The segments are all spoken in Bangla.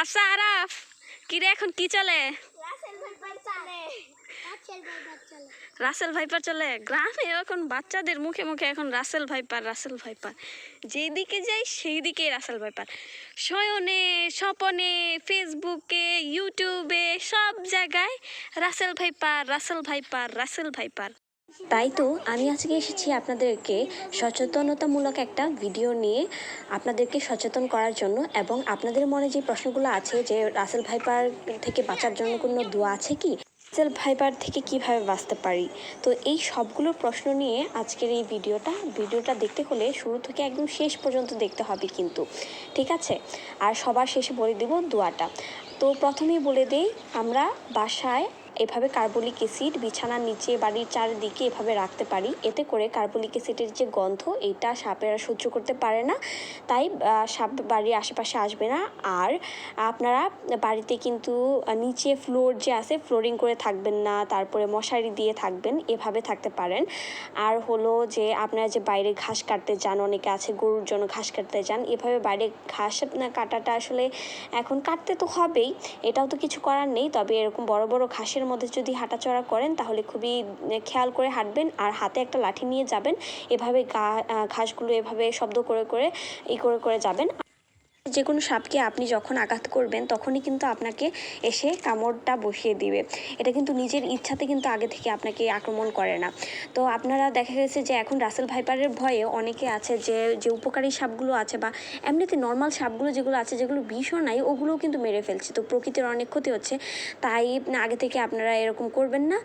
হাফসা আরাফ কিরে এখন কি চলে? রাসেল ভাইপার চলে। চলে। রাসেল ভাইপার চলে? গ্রামে এখন বাচ্চাদের মুখে মুখে এখন রাসেল ভাইপার রাসেল ভাইপার। যেদিকে যাই সেই দিকে রাসেল ভাইপার। শয়নে স্বপনে ফেসবুকে ইউটিউবে সব জায়গায় Russell viper Russell viper Russell viper. তাই তো আমি আজকে এসেছি আপনাদেরকে সচেতনতামূলক একটা ভিডিও নিয়ে আপনাদেরকে সচেতন করার জন্য এবং আপনাদের মনে যে প্রশ্নগুলো আছে যে রাসেল ভাইপার থেকে বাঁচার জন্য কোনো দোয়া আছে কি? রাসেল ভাইপার থেকে কীভাবে বাঁচতে পারি? তো এই সবগুলো প্রশ্ন নিয়ে আজকের এই ভিডিওটা ভিডিওটা দেখতে হলে শুরু থেকে একদম শেষ পর্যন্ত দেখতে হবে কিন্তু, ঠিক আছে? আর সবার শেষে বলে দেব দোয়াটা। তো প্রথমেই বলে দেই, আমরা বাসায় এভাবে কার্বলিক অ্যাসিড বিছানার নিচে, বাড়ির চারিদিকে এভাবে রাখতে পারি। এতে করে কার্বলিক অ্যাসিডের যে গন্ধ, এটা সাপেরা সহ্য করতে পারে না। তাই সাপ বাড়ির আশেপাশে আসবে না। আর আপনারা বাড়িতে কিন্তু নিচে ফ্লোর যে আছে, ফ্লোরিং করে থাকবেন না, তারপরে মশারি দিয়ে থাকবেন, এভাবে থাকতে পারেন। আর হলো যে, আপনারা যে বাইরে ঘাস কাটতে যান, অনেকে আছে গরুর জন্য ঘাস কাটতে যান, এভাবে বাইরে ঘাস কাটাটা আসলে এখন কাটতে তো হবেই। এটাও তো কিছু করার নেই, তবে এরকম বড় বড় ঘাসের মধ্যে যদি হাঁটাচড়া করেন, তাহলে খুবই খেয়াল করে হাঁটবেন আর হাতে একটা লাঠি নিয়ে যাবেন। এভাবে ঘাসগুলো এভাবে শব্দ করে করে, ই করে করে যাবেন। যে কোনো সাপকে আপনি যখন আঘাত করবেন, তখনই কিন্তু আপনাকে এসে কামড়টা বসিয়ে দিবে। এটা কিন্তু নিজের ইচ্ছাতে কিন্তু আগে থেকে আপনাকে আক্রমণ করে না। তো আপনারা দেখা গেছে যে এখন রাসেল ভাইপারের ভয়ে অনেকে আছে যে যে উপকারী সাপগুলো আছে বা এমনিতে নর্মাল সাপগুলো যেগুলো আছে, যেগুলো ভীষণ নাই, ওগুলোও কিন্তু মেরে ফেলছে। তো প্রকৃতির অনেক ক্ষতি হচ্ছে। তাই আগে থেকে আপনারা এরকম করবেন না।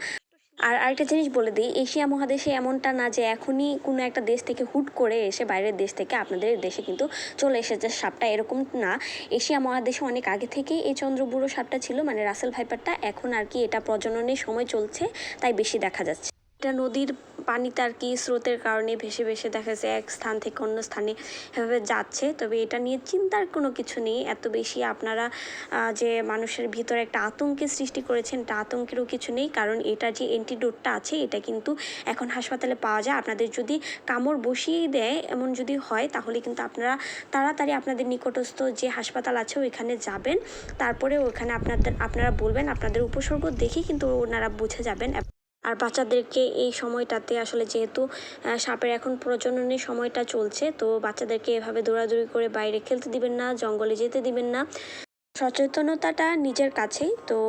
আর আরেকটা জিনিস বলে দিই, এশিয়া মহাদেশে এমনটা না যে এখনই কোনো একটা দেশ থেকে হুট করে এসে বাইরের দেশ থেকে আপনাদের দেশে কিন্তু চলে এসেছে সাপটা, এরকম না। এশিয়া মহাদেশে অনেক আগে থেকেই এই চন্দ্রবুড়ো সাপটা ছিল মানে রাসেল ভাইপারটা। এখন আর কি এটা প্রজননের সময় চলছে, তাই বেশি দেখা যাচ্ছে। এটা নদীর পানিতে আর কি স্রোতের কারণে ভেসে ভেসে দেখা যায় এক স্থান থেকে অন্য স্থানে এভাবে যাচ্ছে। তবে এটা নিয়ে চিন্তার কোনো কিছু নেই। এত বেশি আপনারা যে মানুষের ভিতরে একটা আতঙ্কের সৃষ্টি করেছেন এটা আতঙ্কেরও কিছু নেই। কারণ এটার যে অ্যান্টিডোটটা আছে, এটা কিন্তু এখন হাসপাতালে পাওয়া যায়। আপনাদের যদি কামড় বসিয়ে দেয়, এমন যদি হয়, তাহলে কিন্তু আপনারা তাড়াতাড়ি আপনাদের নিকটস্থ যে হাসপাতাল আছে, ওইখানে যাবেন। তারপরে ওখানে আপনাদের, আপনারা বলবেন, আপনাদের উপসর্গ দেখে কিন্তু ওনারা বুঝে যাবেন। আর বাচ্চাদেরকে এই সময়টাতে আসলে যেহেতু সাপের এখন প্রজননের সময়টা চলছে, তো বাচ্চাদেরকে এভাবে দৌড়াদৌড়ি করে বাইরে খেলতে দিবেন না, জঙ্গলে যেতে দিবেন না। সচেতনতাটা নিজের কাছেই, তো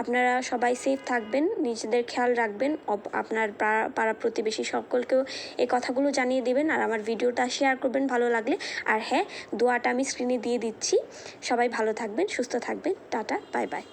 আপনারা সবাই সেফ থাকবেন, নিজেদের খেয়াল রাখবেন আপনার পাড়া প্রতিবেশী সকলকেও এই কথাগুলো জানিয়ে দিবেন, আর আমার ভিডিওটা শেয়ার করবেন ভালো লাগলে। আর হ্যাঁ দোয়াটা আমি স্ক্রিনে দিয়ে দিচ্ছি। সবাই ভালো থাকবেন, সুস্থ থাকবেন। Tata bye bye